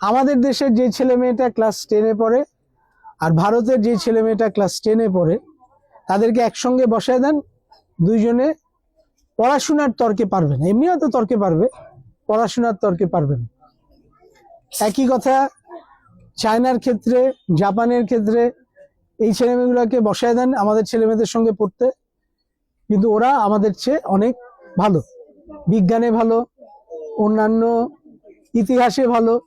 আমাদের দেশের যে ছেলে মেয়েটা ক্লাস টেনে পড়ে আর ভারতের যে ছেলে মেয়েটা ক্লাস টেনে পড়ে, তাদেরকে একসঙ্গে বসায় দেন, দুইজনে পড়াশোনার তর্কে পারবে না। এমনিও তো তর্কে পারবে, পড়াশোনার তর্কে পারবে না। একই কথা, চায়নার ক্ষেত্রে, জাপানের ক্ষেত্রে এই ছেলেমেয়েগুলোকে বসায় দেন, আমাদের ছেলেমেয়েদের সঙ্গে পড়তে। কিন্তু ওরা আমাদের চেয়ে অনেক ভালো। বিজ্ঞানে ভালো, অন্যান্য ইতিহাসে ভালো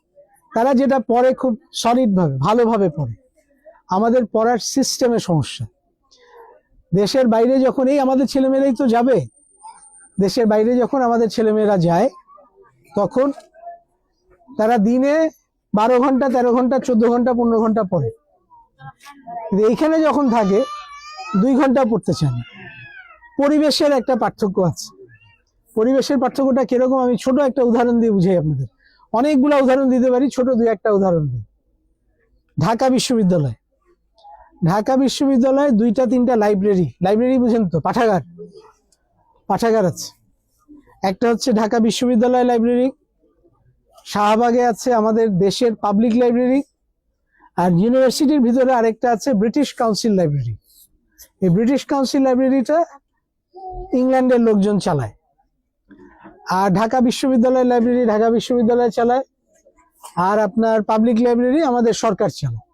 তারা যেটা পড়ে খুব সলিড ভাবে ভালোভাবে পড়ে। আমাদের পড়ার সিস্টেমে সমস্যা। দেশের বাইরে যখন এই আমাদের ছেলেমেয়েরাই তো যাবে, দেশের বাইরে যখন আমাদের ছেলেমেয়েরা যায়, তখন তারা দিনে বারো ঘণ্টা, তেরো ঘণ্টা, চোদ্দ ঘণ্টা, পনেরো ঘণ্টা পড়ে। এইখানে যখন থাকে, দুই ঘণ্টা পড়তে চান পরিবেশের একটা পার্থক্য আছে। পরিবেশের পার্থক্যটা কীরকম? আমি ছোট একটা উদাহরণ দিয়ে বুঝাই আপনাদের। অনেকগুলা উদাহরণ দিতে পারি, ছোট দুই একটা উদাহরণ দিই। ঢাকা বিশ্ববিদ্যালয়। ঢাকা বিশ্ববিদ্যালয়ে দুইটা তিনটা লাইব্রেরি। লাইব্রেরি বুঝেন তো, পাঠাগার। পাঠাগার আছে। একটা হচ্ছে ঢাকা বিশ্ববিদ্যালয় লাইব্রেরি। শাহবাগে আছে আমাদের দেশের পাবলিক লাইব্রেরি। আর ইউনিভার্সিটির ভিতরে আরেকটা আছে ব্রিটিশ কাউন্সিল লাইব্রেরি। এই ব্রিটিশ কাউন্সিল লাইব্রেরিটা ইংল্যান্ডের লোকজন চালায়। আর ঢাকা বিশ্ববিদ্যালয় লাইব্রেরি ঢাকা বিশ্ববিদ্যালয় চালায়। আর আপনার পাবলিক লাইব্রেরি আমাদের সরকার চালায়।